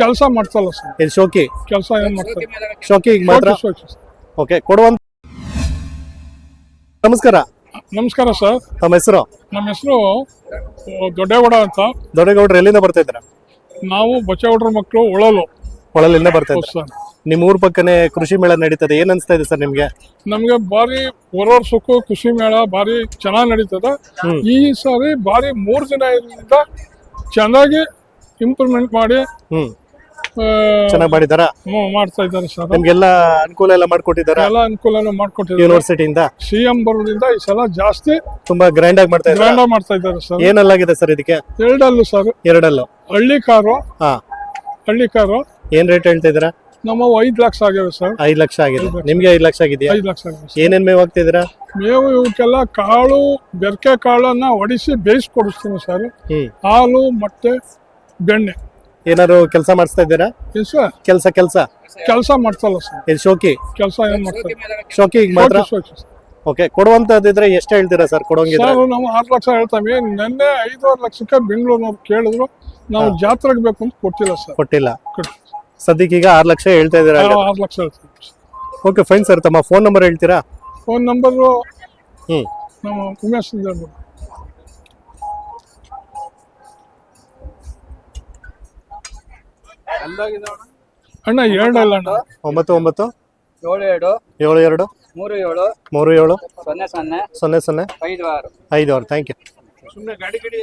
ಕೆಲಸ ಮಾಡ್ತಲ್ಲ ಸರ್. ಇದು ಶೋಕಿ? ಕೆಲಸ ಏನ್ ಮಾಡ್ತಾರೆ ಶೋಕಿ ಮಾತ್ರ. ಓಕೆ ಕೊಡುವಂತ ನಮಸ್ಕಾರ. ನಮಸ್ಕಾರ ಸರ್. ನಮ್ಮ ಹೆಸರು? ನಮ್ಮ ಹೆಸರು ದೊಡ್ಡೇಗೌಡ ಅಂತ. ದೊಡ್ಡಗೌಡ್ರು ಎಲ್ಲಿಂದ ಬರ್ತಾ ಇದ್ರ ನಾವು ಬಚ್ಚಗೌಡ್ರ ಮಕ್ಕಳು ಒಳಲು ಒಳಲಿಂದ ಬರ್ತಾ ಇದ್ದಾರೆ? ಇದ್ರ ಸರ್. ನಿಮ್ ಊರ್ ಪಕ್ಕನೆ ಕೃಷಿ ಮೇಳ ನಡೀತದೆ. ಏನ್ ಅನ್ಸ್ತಾ ಇದೆ ಸರ್ ನಿಮ್ಗೆ? ನಮ್ಗೆ ಬಾರಿ ಹೊರ ವರ್ಷಕ್ಕೂ ಕೃಷಿ ಮೇಳ ಬಾರಿ ಚೆನ್ನಾಗಿ ನಡೀತದೆ. ಈ ಸಾರಿ ಬಾರಿ ಮೂರು ದಿನ ಇದರಿಂದ ಚೆನ್ನಾಗಿ ಇಂಪ್ರೂವ್ಮೆಂಟ್ ಮಾಡಿ ಹ್ಮ್. ಚೆನ್ನಾಗಿ ಮಾಡಿದಾರ? ಮ- ಮಾಡ್ತಾ ಇದ್ದಾರೆ ಸರ್ ನಿಮ್ಗೆಲ್ಲ ಅನುಕೂಲ ಎಲ್ಲ ಮಾಡ್ಕೊಟ್ಟಿದಾರ? ಎಲ್ಲ ಅನುಕೂಲನೂ ಮಾಡ್ಕೊಟ್ಟಿದ್ದಾರೆ. ಯೂನಿವರ್ಸಿಟಿಯಿಂದ ಸಿ ಎಂ ಬರೋದ್ರಿಂದ ಈ ಸಲ ಜಾಸ್ತಿ ತುಂಬಾ ಗ್ರ್ಯಾಂಡ್ ಆಗಿ ಮಾಡ್ತಾ ಇದ್ದಾರೆ ಗ್ರ್ಯಾಂಡ್ ಮಾಡ್ತಾ ಇದ್ದಾರೆ ಸರ್ ಏನಲ್ಲಾಗಿದೆ ಸರ್ ಇದಕ್ಕೆ? ಎರಡಲ್ಲೂ ಸರ್. ಎರಡಲ್ಲೂ. ಹಳ್ಳಿ ಕಾರು. ಹಾ. ಹಳ್ಳಿ ಕಾರು. ಏನ್ ರೇಟ್ ಹೇಳ್ತಾ ಇದ್ದೀರಾ? ನಮ್ಮ ಐದು ಲಕ್ಷ ಆಗ್ಯಾವೆ ಸರ್. ಐದ್ ಲಕ್ಷ ಆಗಿದೆ. ನಿಮ್ಗೆ ಐದ್ ಲಕ್ಷ ಆಗಿದೆಯಾ? ಐದು ಲಕ್ಷ ಆಗ್ಯಾವೆ ಸರ್. ಏನೇನ್ ಮೇವ್ ಹಾಕ್ತಿದ್ದೀರಾ? ಮೇವು ಇವಕ್ಕೆಲ್ಲ ಕಾಳು ಬೆರಕೆ ಕಾಳನ್ನ ಒಡಿಸಿ ಬೇಯಿಸಿ ಕೊಡಿಸ್ತೀನಿ ಸರ್. ಹ್ಮ್. ಹಾಲು ಮೊಟ್ಟೆ ಬೆಣ್ಣೆ. ಏನಾದ್ರು ಕೆಲಸ ಮಾಡಿಸ್ತಾ ಇದ್ದೀರಾ? ಕೆಲಸ? ಕೆಲಸ ಕೆಲಸ? ಮಾಡ್ತಲ್ಲ ಸರ್. ಇದು ಶೋಕಿ? ಕೆಲಸ ಏನು ಮಾಡ್ತಾರೆ ಶೋಕಿಗೆ ಮಾತ್ರ? ಶೋಕಿ, ಸರ್. ಓಕೆ ಕೊಡುವಂತದಿದ್ರೆ ಎಷ್ಟು ಹೇಳ್ತೀರಾ ಸರ್ ಕೊಡೋಂಗಿದ್ರೆ? ಸರ್ ನಾವು ಆರು ಲಕ್ಷ ಹೇಳ್ತಾವೆ. ನಿನ್ನೆ ಐದೂವರೆ ಲಕ್ಷಕ್ಕೆ ಬೆಂಗಳೂರಿನವ್ರು ಕೇಳಿದ್ರು ನಾವು ಜಾತ್ರೆಗೆ ಬೇಕು ಅಂತ ಕೊಟ್ಟಿಲ್ಲ ಸರ್. ಕೊಟ್ಟಿಲ್ಲ. ಕೊಟ್ಟು- ಸದ್ಯಕ್ಕೆ ಈಗ ಆರು ಲಕ್ಷ ಹೇಳ್ತಾ ಇದ್ದೀರಾ ನಾವು ಆರು ಲಕ್ಷ ಹೇಳ್ತೀವಿ. ಓಕೆ ಫೈನ್ ಸರ್ ತಮ್ಮ ಫೋನ್ ನಂಬರ್ ಹೇಳ್ತೀರಾ? Phone number hmm. ನಮ್ಮ ಉಮೇಶ್ ಅಂತ ಹೇಳ್ಬಿಟ್ಟು. ಅಣ್ಣ ಎರಡಲ್ಲ ಅಣ್ಣ. ಒಂಬತ್ತು ಒಂಬತ್ತು ಏಳು ಎರಡು. ಏಳು ಎರಡು. ಮೂರು ಏಳು. ಮೂರು ಏಳು. ಸೊನ್ನೆ ಸೊನ್ನೆ. ಸೊನ್ನೆ ಸೊನ್ನೆ. ಐದು ಆರು. ಐದು ಆರು. Thank you